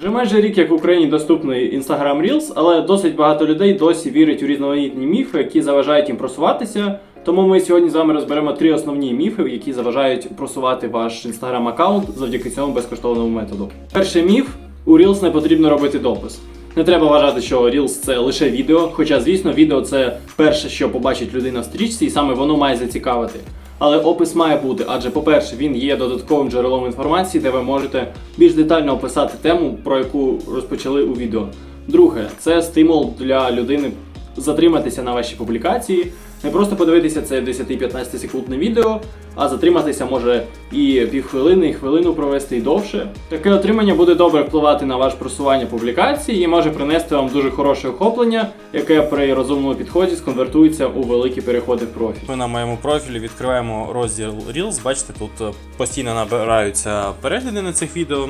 Вже майже рік, як в Україні доступний Instagram Reels, але досить багато людей досі вірять у різноманітні міфи, які заважають їм просуватися. Тому ми сьогодні з вами розберемо три основні міфи, які заважають просувати ваш Instagram аккаунт завдяки цьому безкоштовному методу. Перший міф: у Reels не потрібно робити допис. Не треба вважати, що Reels це лише відео, хоча, звісно, відео це перше, що побачить людина в стрічці, і саме воно має зацікавити. Але опис має бути, адже, по-перше, він є додатковим джерелом інформації, де ви можете більш детально описати тему, про яку розпочали у відео. Друге, це стимул для людини затриматися на вашій публікації, не просто подивитися це 10-15 секундне відео, а затриматися може і півхвилини, і хвилину провести і довше. Таке отримання буде добре впливати на ваше просування публікації і може принести вам дуже хороше охоплення, яке при розумному підході сконвертується у великі переходи в профіль. Ми на моєму профілі відкриваємо розділ Reels. Бачите, тут е, постійно набираються перегляди на цих відео.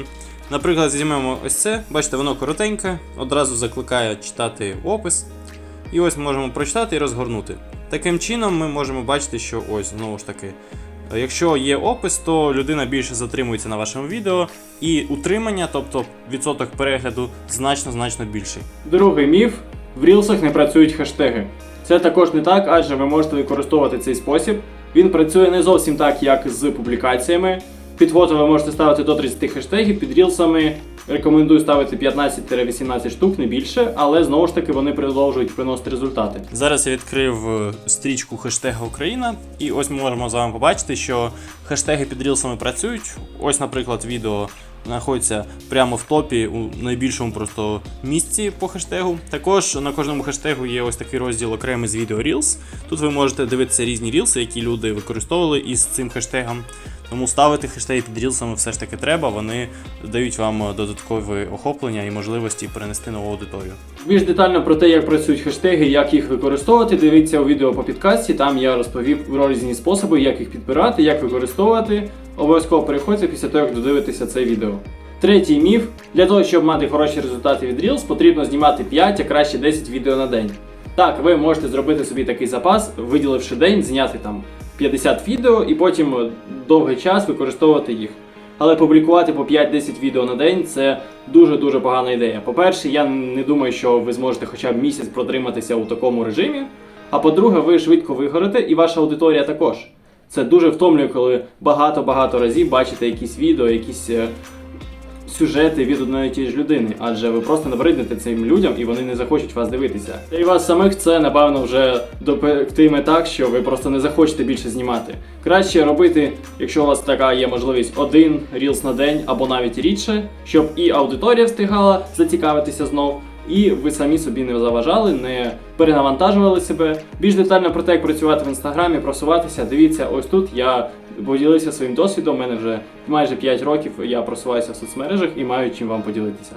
Наприклад, візьмемо ось це, бачите, воно коротеньке, одразу закликає читати опис. І ось можемо прочитати і розгорнути. Таким чином ми можемо бачити, що ось знову ж таки. Якщо є опис, то людина більше затримується на вашому відео, і утримання, тобто відсоток перегляду, значно значно більший. Другий міф: в рілсах не працюють хештеги. Це також не так, адже ви можете використовувати цей спосіб. Він працює не зовсім так, як з публікаціями. Під фото ви можете ставити до 30 хештегів, під рілсами рекомендую ставити 15-18 штук, не більше, але знову ж таки вони продовжують приносити результати. Зараз я відкрив е, стрічку хештега Україна, і ось ми можемо з вами побачити, що хештеги під рілсами працюють. Ось, наприклад, відео знаходиться прямо в топі у найбільшому просто місці по хештегу. Також на кожному хештегу є ось такий розділ окремий з відео Reels. Тут ви можете дивитися різні рілси, які люди використовували із цим хештегом. Тому ставити хештеги під рілсами все ж таки треба. Вони дають вам додаткове охоплення і можливості перенести нову аудиторію. Більш детально про те, як працюють хештеги, як їх використовувати, дивіться у відео по підкасті. Там я розповів про різні способи, як їх підбирати, як використовувати. Обов'язково переходьте після того, як додивитеся це відео. Третій міф: для того, щоб мати хороші результати від Reels, потрібно знімати 5, а краще 10 відео на день. Так, ви можете зробити собі такий запас, виділивши день, зняти там 50 відео і потім е, довгий час використовувати їх. Але публікувати по 5-10 відео на день це дуже-дуже погана ідея. По-перше, я не думаю, що ви зможете хоча б місяць протриматися у такому режимі. А по-друге, ви швидко вигорите, і ваша аудиторія також. Це дуже втомлює, коли багато-багато разів бачите якісь відео, якісь е, сюжети від одної тієї ж людини, адже ви просто набриднете цим людям і вони не захочуть вас дивитися. І вас самих це напевно вже допектиме так, що ви просто не захочете більше знімати. Краще робити, якщо у вас така є можливість, один рілс на день або навіть рідше, щоб і аудиторія встигала зацікавитися знов. І ви самі собі не заважали, не перенавантажували себе. Більш детально про те, як працювати в інстаграмі, просуватися. Дивіться, ось тут я поділився своїм досвідом. У мене вже майже 5 років я просуваюся в соцмережах і маю чим вам поділитися.